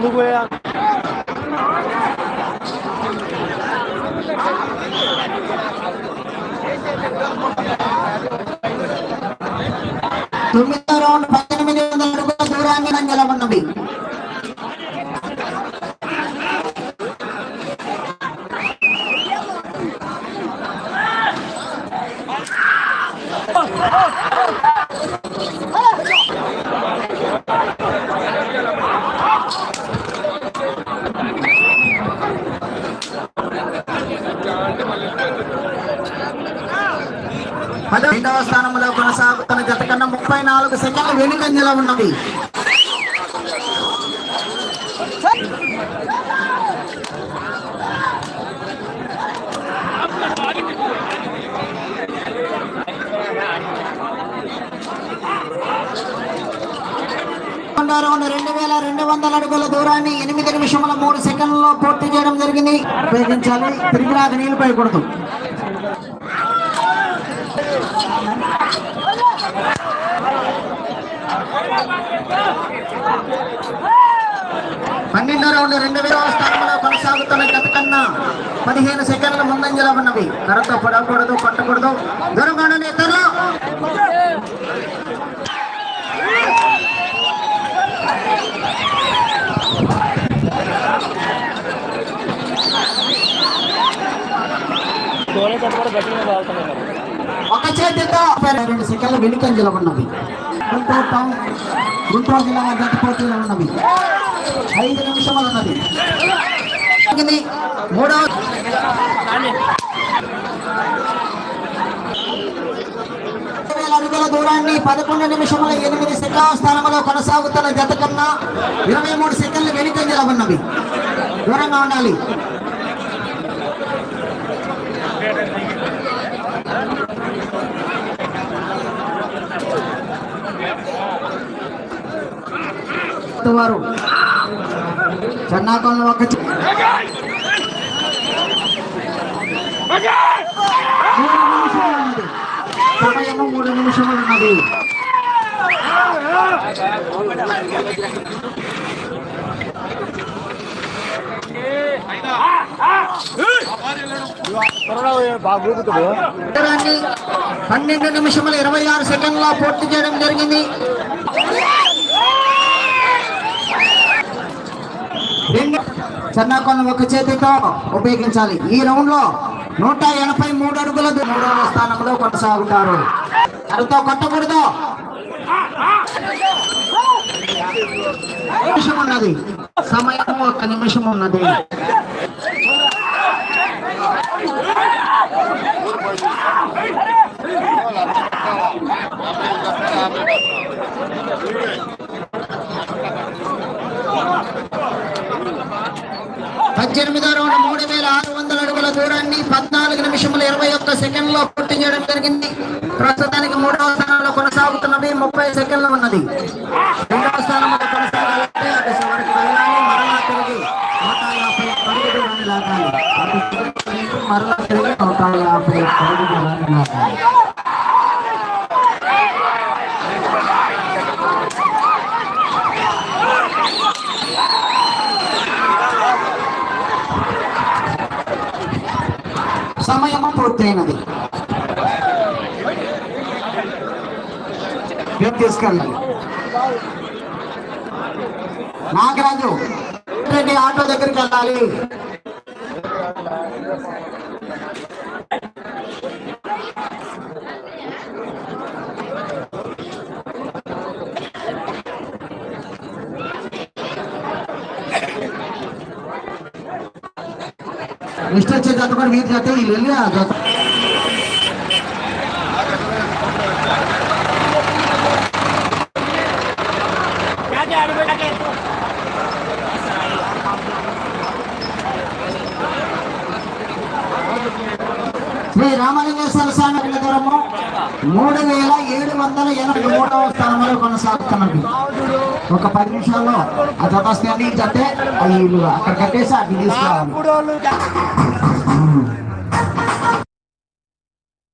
누구야? Turun రెండవ స్థానంలో కొనసాగుతున్న జత కన్నా ముప్పై నాలుగు సెకండ్లు వెనుకంజలో ఉన్నవి రెండో రౌండ్ రెండు వేల రెండు వందల అడుగుల దూరాన్ని ఎనిమిది నిమిషముల మూడు సెకండ్లలో పూర్తి చేయడం జరిగింది. ఉపయోగించాలి. తిరిగి రాక నీళ్ళు పైకూడదు పన్నెండో రౌండ్ రెండు వేల స్థానంలో కొనసాగుతున్న గత కన్నా పదిహేను సెకండ్ల ముందంజలో ఉన్నవి. కరతో పడకూడదు కొట్టకూడదు. దూరంగా ఉండండి ఇతరులు కూడా గట్టిగా కాలుతున్నాయి ఒక చేతితో రెండు సెకండ్ల వెనుకంజలో ఉన్నవి. గుంటూరు టౌన్ గుంటూరు జిల్లా పోటీలో ఉన్నవి. ఐదు నిమిషములు ఉన్నది. మూడవ వేల అడుగుల దూరాన్ని పదకొండు నిమిషముల ఎనిమిది సెకండ్ స్థానంలో కొనసాగుతున్న జత కన్నా ఇరవై మూడు సెకండ్లు వెనుకంజలో ఉన్నవి. దూరంగా ఉండాలి. వారు చెన్నాకంలో ఒక సమయము మూడు నిమిషములు ఉన్నది. పన్నెండు నిమిషములు ఇరవై ఆరు సెకండ్లో పూర్తి చేయడం జరిగింది రెండు చెన్నాకొండ ఒక చేతితో ఉపయోగించాలి. ఈ రౌండ్లో నూట ఎనభై మూడు అడుగుల మూడవ స్థానంలో కొనసాగుతారు. అరుతో కొట్టకూడదు. నిమిషం ఉన్నది. సమయం ఒక నిమిషం ఉన్నది. పద్దెనిమిదో రౌండ్ మూడు వేల ఆరు వందల అడుగుల దూరాన్ని పద్నాలుగు నిమిషముల ఇరవై ఒక్క సెకండ్లో పూర్తి చేయడం జరిగింది. ప్రస్తుతానికి మూడవ స్థానంలో కొనసాగుతున్నది ముప్పై సెకండ్లు ఉన్నది. రెండవ స్థానంలో కొనసాగాలంటే అటు చివరికి వెళ్ళాలి. మరలా తిరిగి నూట యాభై పరుగు దూరాన్ని లాగాలి అటు చివరికి మరలా తిరిగి నూట యాభై పరుగు దూరాన్ని లాగాలి సమయము పూర్తయినది. మేము తీసుకెళ్ళాలి నాగరాజు రెడ్డి ఆటో దగ్గరికి వెళ్ళాలి. నెక్స్ట్ వచ్చే జత కూడా వీధి జత వీళ్ళు వెళ్ళి ఆ జత శ్రీ రామలింగేశ్వర స్వామి దూరము మూడు వేల ఏడు వందల ఎనభై మూడవ స్థానంలో కొనసాగుతున్నది. ఒక పది నిమిషాల్లో ఆ జత అవి అక్కడ కట్టేసి అటు తీసుకోవాలి